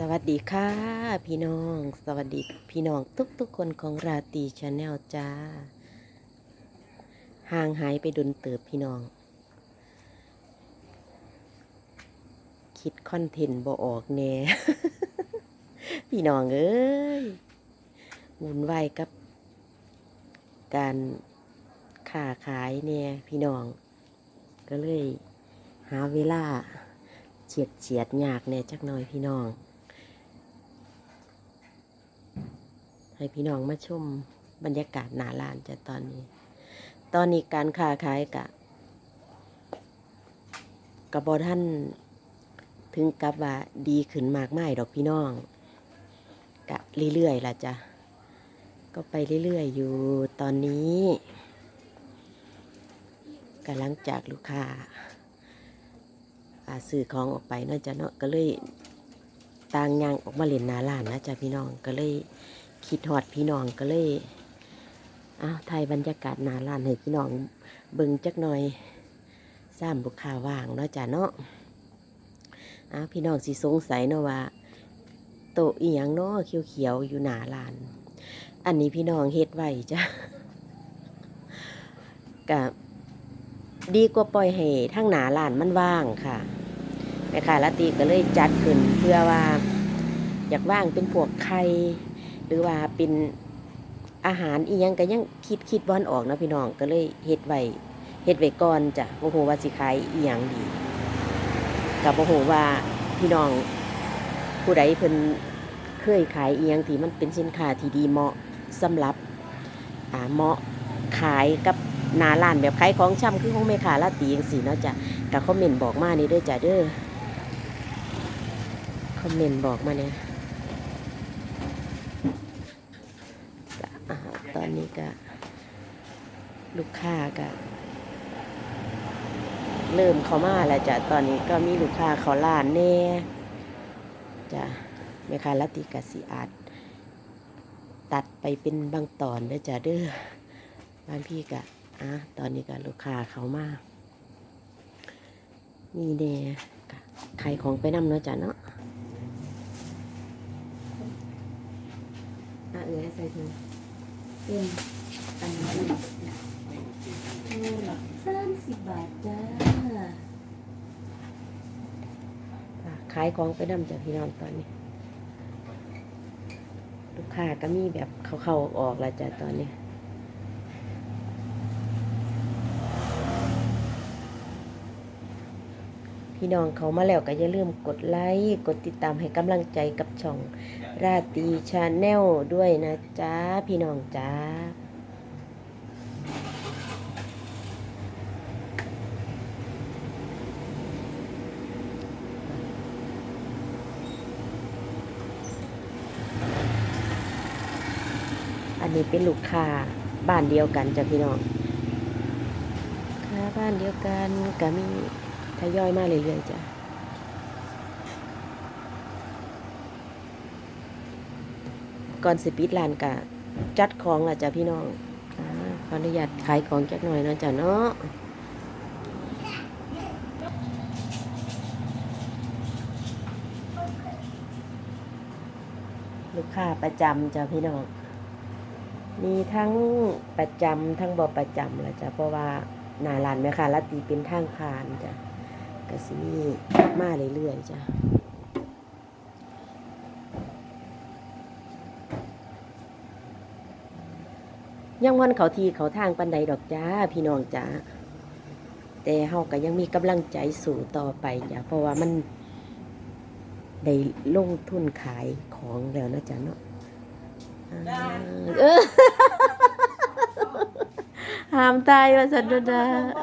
สวัสดีค่ะพี่น้อง สวัสดีพี่น้องทุกๆคนของราตีชาแนลจ้า ห่างหายไปดุนเติบพี่น้อง คิดคอนเทนต์บ่ออกแน่ พี่น้องเอ้ยวุ่นวายกับ การค้าขายเนี่ยพี่น้อง ก็เลยหาเวลาเฉียดเฉียดยากแน่จักหน่อยพี่น้อง ให้พี่น้องมาชมบรรยากาศหนาลานจะตอนนี้ ตอนนี้การค้าขายกะกับบอท่านถึงกับว่าดีขึ้นมากไม่ดอกพี่น้องกะเรื่อยๆล่ะจ้ะก็ไปเรื่อยๆ อยู่ตอนนี้กำลังจากลูกค้าอ่าซื้อของออกไปเนาจะเนาะก็เลยต่างยางออกมาเล่นนาลานนะจ้ะพี่น้องก็เลย คิดฮอดพี่น้องก็เลยอ้าวไทยบรรยากาศหนาลานให้พี่น้องเบิ่งจักหน่อยสร้างบุคคาว่างเนาะจ้ะเนาะอ้าวพี่น้องสิสงสัยเนาะว่า โตะอีหยังเนาะเขียวๆอยู่หนาลาน อันนี้พี่น้องเฮ็ดไว้จ้ะกับดีกว่าปล่อยให้ทั้งหนาลานมันว่างค่ะแม่ค้าละตีก็เลยจัดขึ้นเพื่อว่า อยากว่างเป็นพวกไข่ หรือว่าเป็นอาหารอียังก็ยังคิดคิดบอนออกนะพี่น้องก็เลยเฮ็ดไว้เฮ็ดไว้ก่อนจ้ะโอ้โหว่าสิขายอียังดีกับโอ้โหว่าพี่น้องผู้ใดเพิ่นเคยขายอียังที่มันเป็นสินค้าที่ดีเหมาะสำหรับอ่าเหมาะขายกับนาล้านแบบขายของช่ำคือของแม่ค้าลาตีอย่างสีเนาะจ้ะแต่คอมเมนต์บอกมานี่ด้อจ้ะเด้อคอมเมนต์บอกมาเนี่ยจ้ะอ่า ตอนนี้ก็ลูกค้าก็เริ่มเข้ามาแล้วจ้ะตอนนี้ก็มีลูกค้าเขาล้านแน่จ้ะแม่ค้าลตีกาสิอาจตัดไปเป็นบางตอนเด้อจ้ะเด้อบางพี่กะอะตอนนี้ก็ลูกค้าเขามามีเน่ขายของไปนำเนาะจ้ะเนาะอะเอ๋ใส่ถุง เป็นอันนี้หลักสามสิบบาทจ้าอะขายของไปนำจ้ะพี่น้องตอนนี้ ลูกค้าก็มีแบบเขาเข้าๆออกแล้วจ้ะตอนนี้ พี่น้องเขามาแล้วก็อย่าลืมกดไลค์กดติดตามให้กำลังใจกับช่อง ราตรีชาแนลด้วยนะจ๊ะพี่น้องจ้าอันนี้เป็นลูกค้าบ้านเดียวกันจ้ะพี่น้องค้าบ้านเดียวกันก็มี ทยอยมาเรื่อยๆจ้ะก่อนสิปิดร้านกะจัดของล่ะจ้ะพี่น้องขออนุญาตขายของจักหน่อยนะจ้ะเนาะลูกค้าประจำจ้ะพี่น้อง มีทั้งประจำทั้งบ่ประจำละจ้ะเพราะว่าหนาลานแม่ค่ะลาตีเป็นทางผ่านจ้ะ ก็สิมีมาเรื่อยๆจ้ะยังวันเขาทีเขาทางปันใดดอกจ้าพี่น้องจ้าแต่เฮาก็ยังมีกำลังใจสู่ต่อไปจ้ะเพราะว่ามันได้ลงทุนขายของแล้วนะจ๊ะเนาะเออห้ามตายว่าสันดา